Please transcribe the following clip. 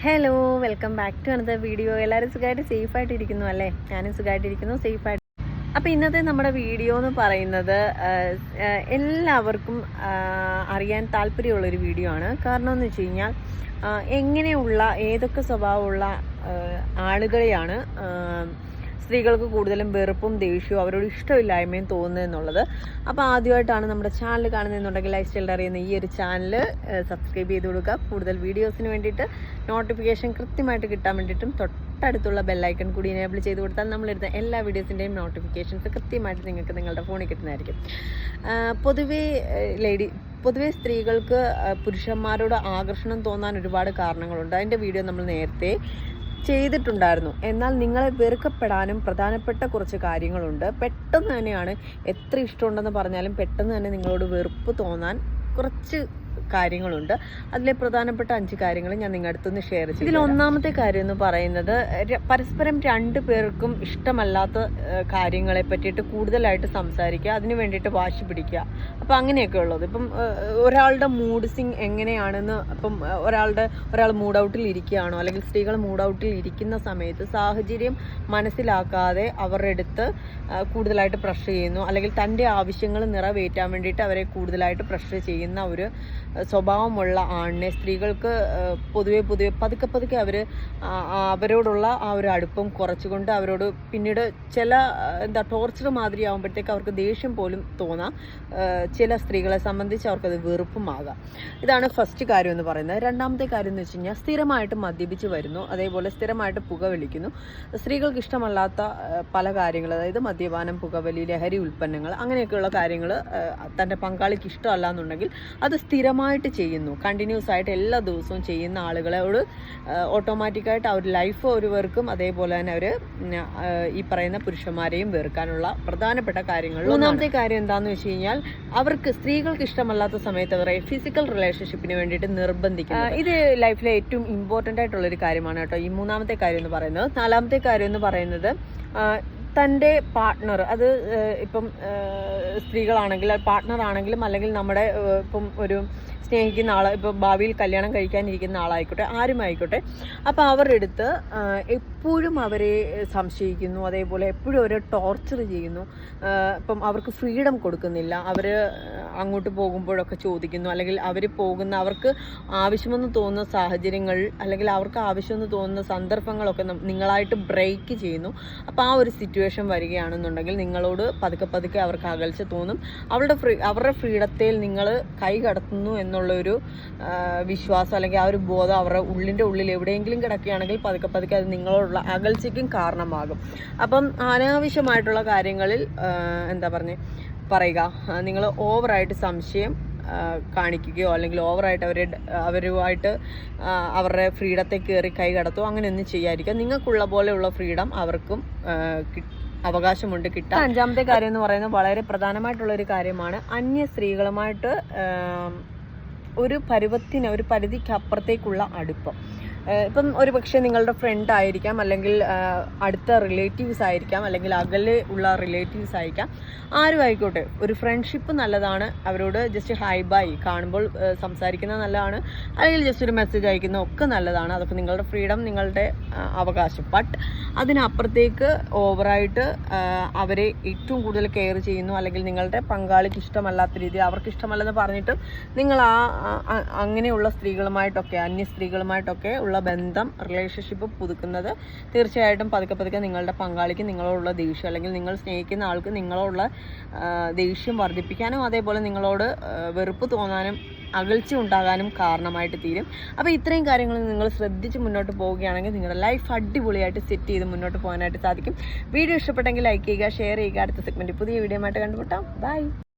Hello welcome back to another video എല്ലാവരും സുഖമായിട്ട് safe ആയിട്ട് ഇരിക്കുന്നു അല്ലേ? ഞാനും സുഖമായിട്ടിരിക്കുന്നു സേഫ് ആയിട്ട് അപ്പോൾ ഇന്നത്തെ നമ്മുടെ വീഡിയോ എന്ന് പറയുന്നത് എല്ലാവർക്കും അറിയാൻ താല്പര്യമുള്ളൊരു വീഡിയോ ആണ്. കാരണം എന്ന് വെച്ച് കഴിഞ്ഞാൽ എങ്ങനെയുള്ള ഏതൊക്കെ സ്വഭാവമുള്ള ആളുകളെയാണ് സ്ത്രീകൾക്ക് കൂടുതലും വെറുപ്പും ദേഷ്യവും അവരോട് ഇഷ്ടമില്ലായ്മയും തോന്നുന്നത് എന്നുള്ളത്. അപ്പോൾ ആദ്യമായിട്ടാണ് നമ്മുടെ ചാനൽ കാണുന്നതെന്നുണ്ടെങ്കിൽ ലൈഫ് സ്റ്റൈൽ അറിയുന്ന ഈ ഒരു ചാനൽ സബ്സ്ക്രൈബ് ചെയ്ത് കൊടുക്കുക. കൂടുതൽ വീഡിയോസിന് വേണ്ടിയിട്ട് നോട്ടിഫിക്കേഷൻ കൃത്യമായിട്ട് കിട്ടാൻ വേണ്ടിയിട്ടും തൊട്ടടുത്തുള്ള ബെല്ലൈക്കൺ കൂടി എനേബിൾ ചെയ്ത് കൊടുത്താൽ നമ്മളിരുന്ന എല്ലാ വീഡിയോസിന്റെയും നോട്ടിഫിക്കേഷൻസ് കൃത്യമായിട്ട് നിങ്ങൾക്ക് നിങ്ങളുടെ ഫോണിൽ കിട്ടുന്നതായിരിക്കും. പൊതുവേ ലേഡി പൊതുവെ സ്ത്രീകൾക്ക് പുരുഷന്മാരോട് ആകർഷണം തോന്നാൻ ഒരുപാട് കാരണങ്ങളുണ്ട്. അതിന്റെ വീഡിയോ നമ്മൾ നേരത്തെ ചെയ്തിട്ടുണ്ടായിരുന്നു. എന്നാൽ നിങ്ങളെ വെറുക്കപ്പെടാനും പ്രധാനപ്പെട്ട കുറച്ച് കാര്യങ്ങളുണ്ട്. പെട്ടെന്ന് തന്നെയാണ് എത്ര ഇഷ്ടമുണ്ടെന്ന് പറഞ്ഞാലും പെട്ടെന്ന് തന്നെ നിങ്ങളോട് വെറുപ്പ് തോന്നാൻ കുറച്ച് കാര്യങ്ങളുണ്ട്. അതിലെ പ്രധാനപ്പെട്ട അഞ്ച് കാര്യങ്ങൾ ഞാൻ നിങ്ങളുടെ അടുത്തുനിന്ന് ഷെയർ ചെയ്യും ഇതിൽ ഒന്നാമത്തെ കാര്യം എന്ന് പറയുന്നത് പരസ്പരം രണ്ടു പേർക്കും ഇഷ്ടമല്ലാത്ത കാര്യങ്ങളെ പറ്റിയിട്ട് കൂടുതലായിട്ട് സംസാരിക്കുക അതിന് വേണ്ടിയിട്ട് വാശി പിടിക്കുക. അപ്പം അങ്ങനെയൊക്കെ ഉള്ളത്. ഇപ്പം ഒരാളുടെ മൂഡ് സിങ് എങ്ങനെയാണെന്ന് ഇപ്പം ഒരാളുടെ ഒരാൾ മൂഡ് ഔട്ടിൽ ഇരിക്കുകയാണോ അല്ലെങ്കിൽ സ്ത്രീകൾ മൂഡ് ഔട്ടിൽ ഇരിക്കുന്ന സമയത്ത് സാഹചര്യം മനസ്സിലാക്കാതെ അവരുടെ അടുത്ത് കൂടുതലായിട്ട് പ്രഷർ ചെയ്യുന്നു അല്ലെങ്കിൽ തന്റെ ആവശ്യങ്ങൾ നിറവേറ്റാൻ വേണ്ടിയിട്ട് അവരെ കൂടുതലായിട്ട് പ്രഷർ ചെയ്യുന്ന ഒരു സ്വഭാവമുള്ള ആണിനെ സ്ത്രീകൾക്ക് പൊതുവെ പൊതുവെ പതുക്കെ പതുക്കെ അവർ അവരോടുള്ള ആ ഒരു അടുപ്പം കുറച്ചുകൊണ്ട് അവരോട് പിന്നീട് ചില എന്താ ടോർച്ചർ മാതിരി ആകുമ്പോഴത്തേക്ക് അവർക്ക് ദേഷ്യം പോലും തോന്നാം. ചില സ്ത്രീകളെ സംബന്ധിച്ച് അവർക്കത് വെറുപ്പുമാകാം. ഇതാണ് ഫസ്റ്റ് കാര്യം എന്ന് പറയുന്നത്. രണ്ടാമത്തെ കാര്യം എന്ന് വെച്ച് കഴിഞ്ഞാൽ സ്ഥിരമായിട്ട് മദ്യപിച്ച് വരുന്നു അതേപോലെ സ്ഥിരമായിട്ട് പുകവലിക്കുന്നു സ്ത്രീകൾക്ക് ഇഷ്ടമല്ലാത്ത പല കാര്യങ്ങൾ അതായത് മദ്യപാനം പുകവലി ലഹരി ഉൽപ്പന്നങ്ങൾ അങ്ങനെയൊക്കെയുള്ള കാര്യങ്ങൾ തന്റെ പങ്കാളിക്ക് ഇഷ്ടമല്ല എന്നുണ്ടെങ്കിൽ അത് സ്ഥിരമായിട്ട് ചെയ്യുന്നു. കണ്ടിന്യൂസ് ആയിട്ട് എല്ലാ ദിവസവും ചെയ്യുന്ന ആളുകളോട് ഓട്ടോമാറ്റിക്കായിട്ട് അവർ ലൈഫ് ഒരു വെറുക്കും അതേപോലെ തന്നെ അവർ ഈ പറയുന്ന പുരുഷന്മാരെയും വെറുക്കാനുള്ള പ്രധാനപ്പെട്ട കാര്യങ്ങൾ മൂന്നാമത്തെ കാര്യം എന്താണെന്ന് വെച്ച് കഴിഞ്ഞാൽ അവർക്ക് സ്ത്രീകൾക്ക് ഇഷ്ടമല്ലാത്ത സമയത്ത് അവരെ ഫിസിക്കൽ റിലേഷൻഷിപ്പിന് വേണ്ടിയിട്ട് നിർബന്ധിക്കുന്നു ഇത് ലൈഫിലെ ഏറ്റവും ഇമ്പോർട്ടന്റ് ആയിട്ടുള്ള ഒരു കാര്യമാണ് കേട്ടോ. ഈ മൂന്നാമത്തെ കാര്യം എന്ന് പറയുന്നത്. നാലാമത്തെ കാര്യം എന്ന് പറയുന്നത് തന്റെ പാർട്ട്ണർ അത് ഇപ്പം സ്ത്രീകളാണെങ്കിൽ പാർട്ട്ണർ ആണെങ്കിലും അല്ലെങ്കിൽ നമ്മുടെ ഇപ്പം ഒരു സ്നേഹിക്കുന്ന ആൾ ഇപ്പോൾ ഭാവിയിൽ കല്യാണം കഴിക്കാനിരിക്കുന്ന ആളായിക്കോട്ടെ ആരുമായിക്കോട്ടെ അപ്പോൾ അവരുടെ അടുത്ത് എപ്പോഴും അവരെ സംശയിക്കുന്നു അതേപോലെ എപ്പോഴും അവരെ ടോർച്ചർ ചെയ്യുന്നു. ഇപ്പം അവർക്ക് ഫ്രീഡം കൊടുക്കുന്നില്ല. അവർ അങ്ങോട്ട് പോകുമ്പോഴൊക്കെ ചോദിക്കുന്നു. അല്ലെങ്കിൽ അവർ പോകുന്ന അവർക്ക് ആവശ്യമെന്ന് തോന്നുന്ന സാഹചര്യങ്ങൾ അല്ലെങ്കിൽ അവർക്ക് ആവശ്യമെന്ന് തോന്നുന്ന സന്ദർഭങ്ങളൊക്കെ നിങ്ങളായിട്ട് ബ്രേക്ക് ചെയ്യുന്നു. അപ്പോൾ ആ ഒരു സിറ്റുവേഷൻ വരികയാണെന്നുണ്ടെങ്കിൽ നിങ്ങളോട് പതുക്കെ പതുക്കെ അവർക്ക് അകൽച്ച തോന്നും. അവരുടെ ഫ്രീ അവരുടെ ഫ്രീഡത്തിൽ നിങ്ങൾ കൈ കടത്തുന്നു എന്നുള്ളൊരു വിശ്വാസം അല്ലെങ്കിൽ ആ ഒരു ബോധം അവരുടെ ഉള്ളിന്റെ ഉള്ളിൽ എവിടെയെങ്കിലും കിടക്കുകയാണെങ്കിൽ പതുക്കെ പതുക്കെ അത് നിങ്ങളോടുള്ള അകൽച്ചയ്ക്കും കാരണമാകും. അപ്പം അനാവശ്യമായിട്ടുള്ള കാര്യങ്ങളിൽ എന്താ പറഞ്ഞേ പറയുക നിങ്ങൾ ഓവറായിട്ട് സംശയം കാണിക്കുകയോ അല്ലെങ്കിൽ ഓവറായിട്ട് അവരെ അവരുമായിട്ട് അവരുടെ ഫ്രീഡത്തെ കയറി കൈകടത്തോ അങ്ങനെയൊന്നും ചെയ്യാതിരിക്കുക. നിങ്ങൾക്കുള്ള പോലെയുള്ള ഫ്രീഡം അവർക്കും അവകാശമുണ്ട് കിട്ടാൻ. അഞ്ചാമത്തെ കാര്യം എന്ന് പറയുന്നത് വളരെ പ്രധാനമായിട്ടുള്ള ഒരു കാര്യമാണ്. അന്യ സ്ത്രീകളുമായിട്ട് ഒരു പരുവത്തിന് ഒരു പരിധിക്കപ്പുറത്തേക്കുള്ള അടുപ്പം. ഇപ്പം ഒരു പക്ഷേ നിങ്ങളുടെ ഫ്രണ്ട് ആയിരിക്കാം അല്ലെങ്കിൽ അടുത്ത റിലേറ്റീവ്സ് ആയിരിക്കാം അല്ലെങ്കിൽ അകലെ ഉള്ള റിലേറ്റീവ്സ് ആയിരിക്കാം. ആരും ആയിക്കോട്ടെ ഒരു ഫ്രണ്ട്ഷിപ്പ് നല്ലതാണ്. അവരോട് ജസ്റ്റ് ഹൈ ബൈ കാണുമ്പോൾ സംസാരിക്കുന്നത് നല്ലതാണ്. അല്ലെങ്കിൽ ജസ്റ്റ് ഒരു മെസ്സേജ് അയക്കുന്ന ഒക്കെ നല്ലതാണ്. അതൊക്കെ നിങ്ങളുടെ ഫ്രീഡം നിങ്ങളുടെ അവകാശം. ബട്ട് അതിനപ്പുറത്തേക്ക് ഓവറായിട്ട് അവരെ ഏറ്റവും കൂടുതൽ കെയർ ചെയ്യുന്നു. അല്ലെങ്കിൽ നിങ്ങളുടെ പങ്കാളിക്ക് ഇഷ്ടമല്ലാത്ത രീതിയിൽ അവർക്ക് ഇഷ്ടമല്ലെന്ന് പറഞ്ഞിട്ട് നിങ്ങൾ ആ- അങ്ങനെയുള്ള സ്ത്രീകളുമായിട്ടൊക്കെ അന്യ സ്ത്രീകളുമായിട്ടൊക്കെ ഉള്ള ബന്ധം റിലേഷൻഷിപ്പ് പുതുക്കുന്നത്. തീർച്ചയായിട്ടും പതുക്കെ പതുക്കെ നിങ്ങളുടെ പങ്കാളിക്ക് നിങ്ങളോടുള്ള ദേഷ്യം അല്ലെങ്കിൽ നിങ്ങൾ സ്നേഹിക്കുന്ന ആൾക്ക് നിങ്ങളോടുള്ള ദേഷ്യം വർദ്ധിപ്പിക്കാനും അതേപോലെ നിങ്ങളോട് വെറുപ്പ് തോന്നാനും അകൽച്ച ഉണ്ടാകാനും കാരണമായിട്ട് തീരും. അപ്പോൾ ഇത്രയും കാര്യങ്ങൾ നിങ്ങൾ ശ്രദ്ധിച്ച് മുന്നോട്ട് പോവുകയാണെങ്കിൽ നിങ്ങളുടെ ലൈഫ് അടിപൊളിയായിട്ട് സെറ്റ് ചെയ്ത് മുന്നോട്ട് പോകാനായിട്ട് സാധിക്കും. വീഡിയോ ഇഷ്ടപ്പെട്ടെങ്കിൽ ലൈക്ക് ചെയ്യുക ഷെയർ ചെയ്യുക. അടുത്ത സെഗ്മെന്റ് പുതിയ വീഡിയോ ആയിട്ട് കണ്ടുമുട്ടാം. ബൈ